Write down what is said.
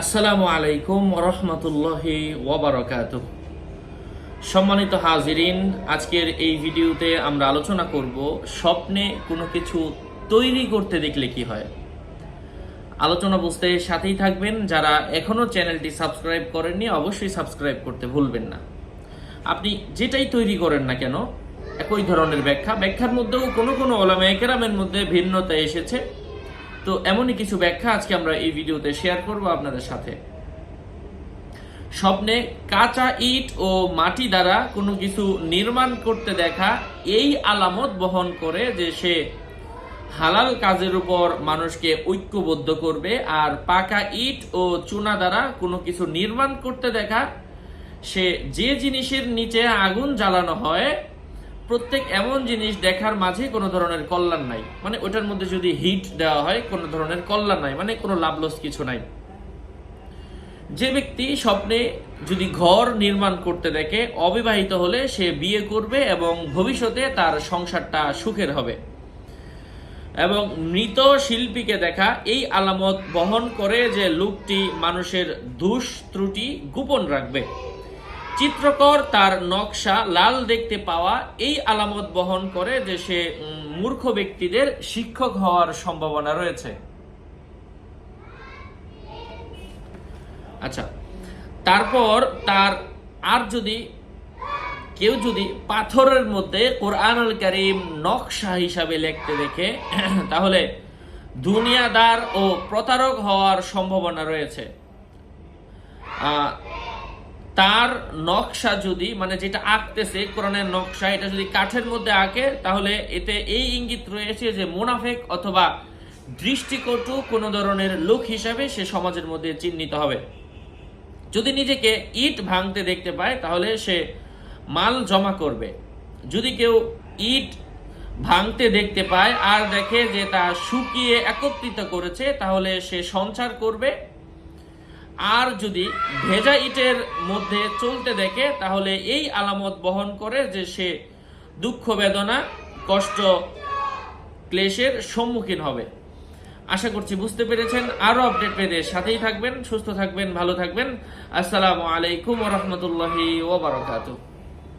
আসসালামু আলাইকুম রহমতুল্লাহি ওবরাকাত সম্মানিত হাজিরিন, আজকের এই ভিডিওতে আমরা আলোচনা করব স্বপ্নে কোনো কিছু তৈরি করতে দেখলে কি হয়। আলোচনা বুঝতে সাথেই থাকবেন, যারা এখনও চ্যানেলটি সাবস্ক্রাইব করেননি অবশ্যই সাবস্ক্রাইব করতে ভুলবেন না। আপনি যেটাই তৈরি করেন না কেন, একই ধরনের ব্যাখ্যা। ব্যাখ্যার মধ্যেও কোনো কোনো ওলামা একরামের মধ্যে ভিন্নতা এসেছে। তো এমনই কিছু ব্যাখ্যা আজকে আমরা এই ভিডিওতে শেয়ার করব আপনাদের সাথে। স্বপ্নে কাঁচা ইট ও মাটি দ্বারা কোনো কিছু নির্মাণ করতে দেখা এই আলামত বহন করে যে সে হালাল কাজের উপর মানুষকে ঐক্যবদ্ধ করবে আর পাকা ইট ও চুনা দ্বারা কোনো কিছু নির্মাণ করতে দেখা সে যে জিনিসের নিচে আগুন জ্বালানো হয় প্রত্যেক এমন জিনিস দেখার মাঝে কোনো ধরনের কল্যাণ নাই। মানে ওটার মধ্যে যদি হিট দেওয়া হয়, কোনো ধরনের কল্যাণ নাই। মানে কোনো লাভলস কিছু নাই। যে ব্যক্তি স্বপ্নে যদি ঘর নির্মাণ করতে দেখে, অবিবাহিত হলে সে বিয়ে করবে এবং ভবিষ্যতে তার সংসারটা সুখের হবে। এবং মৃত শিল্পীকে দেখা, এই আলামত বহন করে যে লোকটি মানুষের দুষ ত্রুটি গোপন রাখবে। চিত্রকর তার নকশা লাল দেখতে পাওয়া এই আলামত বহন করে যে সে মূর্খ ব্যক্তিদের শিক্ষক হওয়ার সম্ভাবনা রয়েছে। আচ্ছা তারপর তার আর যদি, কেউ যদি পাথরের মধ্যে কোরআনুল করিম নকশা হিসাবে লিখতে দেখে, তাহলে দুনিয়াদার ও প্রতারক হওয়ার সম্ভাবনা রয়েছে। তার নকশা যদি মানে যেটা আঁকতেছে, কোরআনের নকশা, এটা যদি কাঠের মধ্যে আঁকে, তাহলে এতে এই ইঙ্গিত রয়েছে যে মুনাফেক অথবা দৃষ্টিকটু কোনো ধরনের লোক হিসাবে সে সমাজের মধ্যে চিহ্নিত হবে। যদি নিজেকে ইট ভাঙতে দেখতে পায়, তাহলে সে মাল জমা করবে। যদি কেউ ইট ভাঙতে দেখতে পায় আর দেখে যে তা শুকিয়ে একত্রিত করেছে, তাহলে সে সঞ্চার করবে। আর যদি ভেজা ইটের মধ্যে চলতে দেখে, তাহলে এই আলামত বহন করে যে সে দুঃখ, বেদনা, কষ্ট, ক্লেশের সম্মুখীন হবে। আশা করছি বুঝতে পেরেছেন। আরও আপডেট পেতে সাথেই থাকবেন, সুস্থ থাকবেন, ভালো থাকবেন। আসসালামু আলাইকুম রহমতুল্লাহি ওবরাকাতুহ